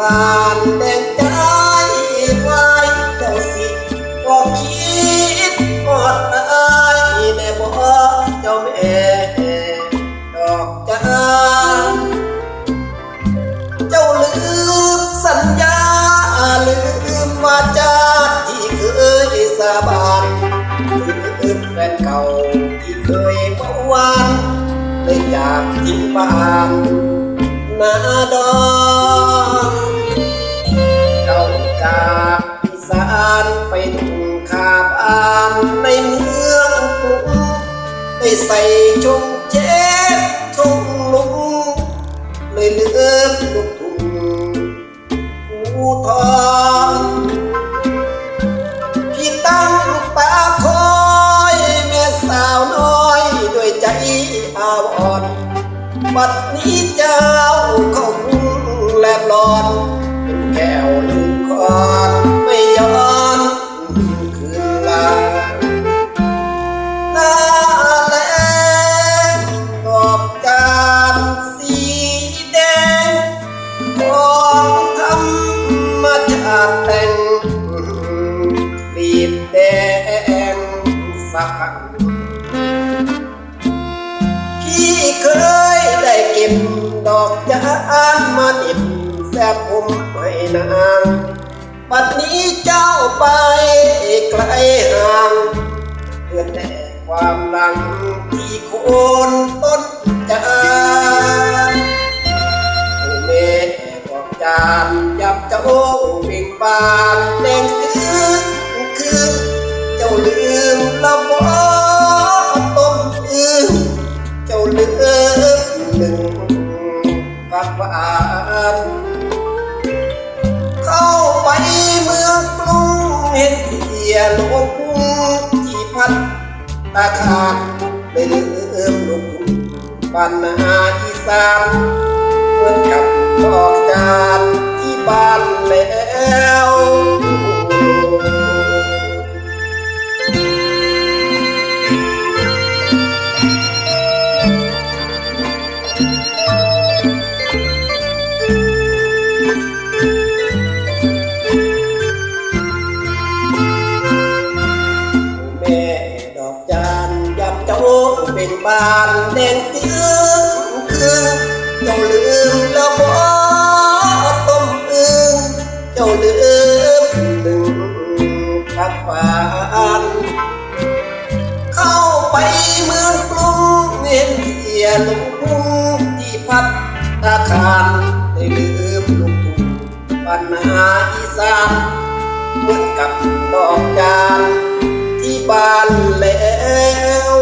านแดงใจไว้เจ้าสิก็คิดกอดอายแน่บ่เจ้าแม่ดอกจานเจ้าลืมสัญญาลืมวาจาที่เคยสาบานลืมแฟนเก่าที่เคยเมื่อวานได้จากทิ้งบ้านนาดอน ได้ใส่ชงเจ็บทุ่งลุงเลยเลือกลูกทุ่งผู้ทองพี่ตั้งตาคอยแม่สาวน้อยด้วยใจอาวอ่อนบัดนี้เจ้าเข้ามุงแลบลอนเป็นแก้วลืมคอน พี่เคยได้เก็บดอกจานมาหนิบแซบผมให้นางปัดนี้เจ้าไปไกลห่างเพื่อแต่ความหลังที่โคนต้นจานแม่บอกจานยับเจ้าเบ่งบานแดงตื้อคือเจ้าลืมละ กับอานเข้าไปเมืองกรุงเห็นเทียหลวงพุ่งที่พัดตาขาดได้ลืมลุกทุ่งบ้านนาอีสานเหมือนกับานยับเจ้าเป็นบานแดงจื้อคือเจ้าลืมแล้วบ่ต้มอึงเจ้าลืมดึงพักฝานเข้าไปเมืองกรุงเห็นเสียลุงพุงที่พัดตาคารได้ลืมลูกทุ่งปัญหาอีสานเหมือนกับดอกจาน บ้านแล้ว